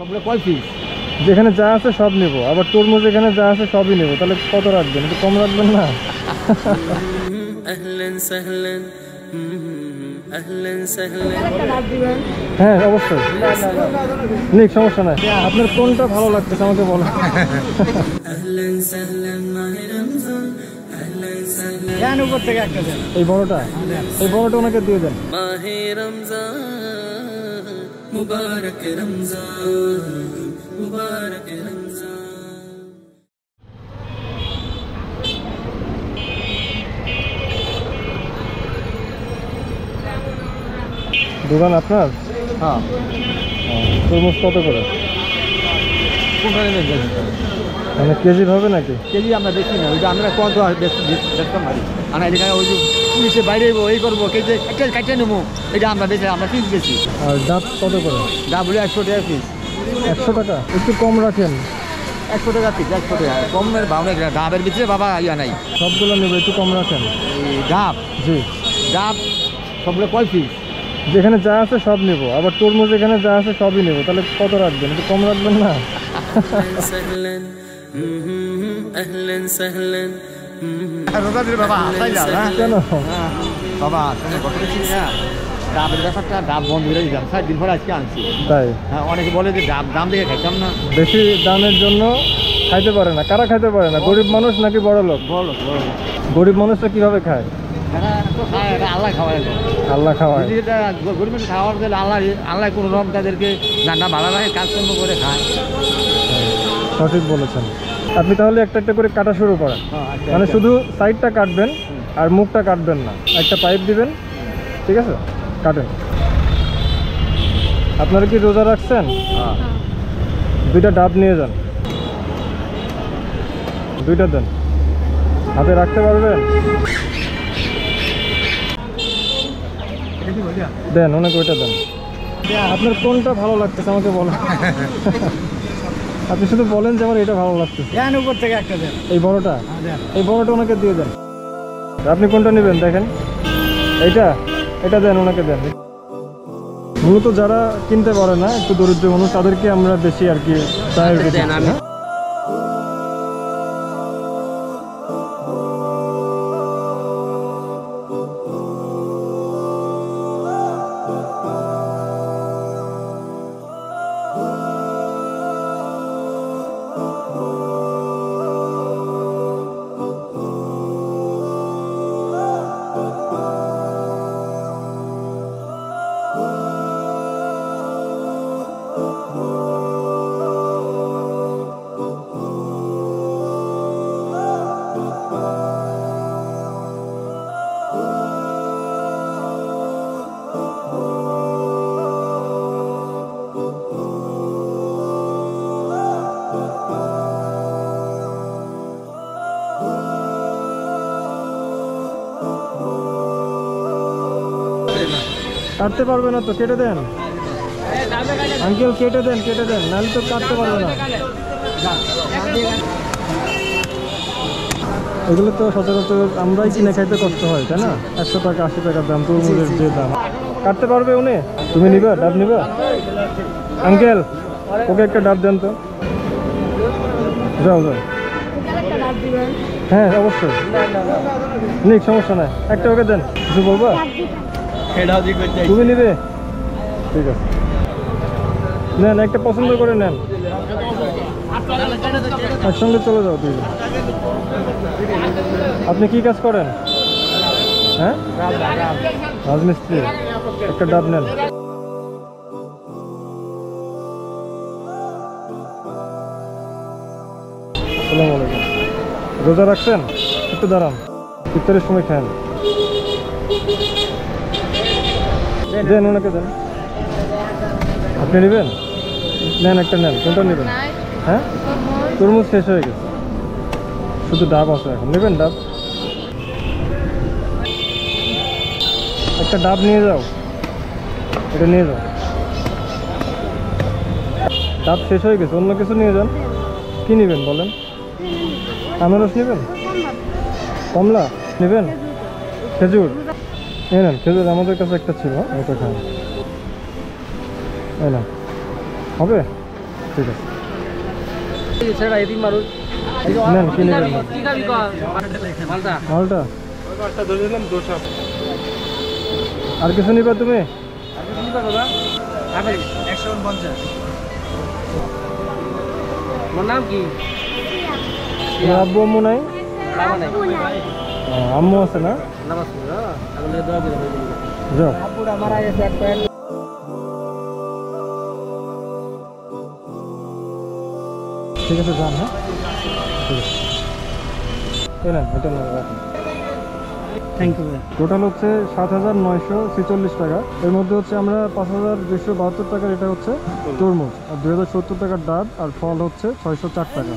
সবগুলো পঁয়ত্রিশ যেখানে যা আছে সব নেব। আবার তরমুজ এখানে যা আছে সবই নেব। তাহলে কত রাখবেন? একটু কম রাখবেন না? হ্যাঁ অবশ্যই। নেই সমস্যা নাই। আপনার কোনটা ভালো লাগছে আমাকে বলো। এই বড়টা? এই বড়টা ওনাকে দিয়ে দেন। দোকান আপনার? হ্যাঁ। তরমুজ কত করে? মানে কেজি হবে নাকি? কেজি আমরা দেখি না ওইটা আমরা কত বেশি বেচতে আমরা এখানে ওই যে পুলিশে বাইরে এই করব কেজি একটা কাটিয়ে নেব এটা আমরা বেশি আমরা পিস বেশি আর ডাব কত করে? ডাব বলে একশো টাকা পিস একশো টাকা? একটু কম রাখেন। একশো টাকা পিস একশো টাকা। কমের ভাব নেই ডাবের ভিতরে বাবা ইয়া নাই। সবগুলো নেবে একটু কম রাখেন। ডাব। জি। ডাব সবগুলো কয় পিস যেখানে যা আছে সব নেব। আবার তরমুজ এখানে যা আছে সবই নেব। তাহলে কত রাখবেন? একটু কম রাখবেন না? হ্যাঁ? হ্যাঁ? তাই হ্যাঁ? অনেকে বলে যে দাম দিয়ে খাইতাম না। বেশি দামের জন্য খাইতে পারে না। কারা খাইতে পারে না? গরিব মানুষ নাকি বড় লোক? বড় লোক গরিব মানুষটা কীভাবে খায়? আল্লাহ খাওয়ায় আল্লাহ গরিব খাওয়ার জন্য আল্লাহ আল্লাহ কোনো রকম তাদেরকে রান্না ভালো লাগে কাজকর্ম করে খায়। সঠিক বলেছেন। আপনি তাহলে একটা একটা করে কাটা শুরু করেন। হ্যাঁ, মানে। শুধু সাইডটা কাটবেন আর মুখটা কাটবেন না। একটা পাইপ দিবেন ঠিক আছে? কাটেন। আপনারা কি রোজা রাখছেন? হ্যাঁ। দুইটা ডাব নিয়ে যান। দুইটা দেন। হাতে রাখতে পারবেন? দেন অনেক ওইটা দেন। আপনার কোনটা ভালো লাগতেছে আমাকে বলেন। আপনি শুধু বলেন যে আমার এটা ভালো লাগছে। কেন উপর থেকে একটা দেন। এই বড়টা? হ্যাঁ, দেন। এই বড়টা ওনাকে দিয়ে দেন। আপনি কোনটা নেবেন দেখেন। এইটা? এটা দেন ওনাকে দেন। মূলত যারা কিনতে পারে না একটু দরিদ্র মানুষ তাদেরকে আমরা বেশি আর কি প্রায়োরিটি দেন, কাটতে পারবে না তো কেটে দেন। আঙ্কেল কেটে দেন কেটে দেন নাহলে তো কাটতে পারবে না। এগুলো তো সচরাচর আমরাই কিনে খাইতে কষ্ট হয় তাই না? একশো টাকা আশি টাকার দাম তরমুজের যে দাম। কাটতে পারবে উনি? তুমি নিবা ডাব নিবা? আঙ্কেল ওকে একটা ডাব দেন তো। যাও যাও। হ্যাঁ অবশ্যই। নিক সমস্যা নাই। একটা ওকে দেন কিছু বলবা? দিক করতে তুমি নেন, একটা পছন্দ করে নেন। একসঙ্গে চলে যাও দুই আপনি কি কাজ করেন? হ্যাঁ? রাজমিস্ত্রি। একটা ডাব নেন। রোজা রাখছেন? একটু দাঁড়ান। ইফতারের সময় খান। দেন ওনাকে দেন। আপনি নেবেন? নেন একটা নেন, কোনটা নেবেন? হ্যাঁ? তরমুজ শেষ হয়ে গেছে। শুধু ডাব আছে এখন। নেবেন ডাব? একটা ডাব নিয়ে যাও। এটা নিয়ে যাও। ডাব শেষ হয়ে গেছে। অন্য কিছু নিয়ে যান। কি নেবেন বলেন? আনারস নেবেন? কমলা? নেবেন? খেজুর। এই নেন খেজুর আমাদের কাছে একটা ছিল ওটা খান। এই না হবে? ঠিক আছে। মালটা আর কিছু নিবা তুমি? নাম কি? আব্বু আম্মু নাই। আম্মু আছে না? ঠিক আছে যান হ্যাঁ। ঠিক আছে। এটা রাখুন। থ্যাংক ইউ টোটাল হচ্ছে সাত হাজার নয়শো ছেচল্লিশ টাকা। এর মধ্যে হচ্ছে আমরা পাঁচ হাজার দুশো বাহাত্তর টাকার এটা হচ্ছে তরমুজ। আর দুই হাজার সত্তর টাকার ডাব আর ফল হচ্ছে ছয়শো চার টাকা।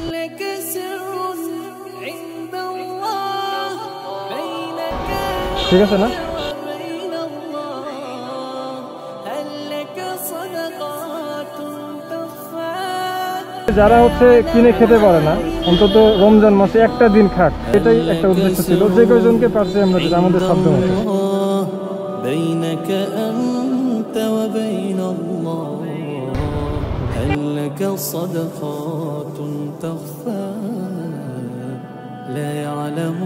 ঠিক আছে না وبين الله هل لك صدقات تخفى যারা হচ্ছে কিনে খেতে পারে না অন্তত রমজান মাসে একটা দিন খাক এটাই একটা উদ্দেশ্য ছিল যে কয়জনকে পারছি আমরা দিতে আমাদের সাধ্য মতো الله بينك أنت وبين الله هل لك صدقات تخفى لا يعلم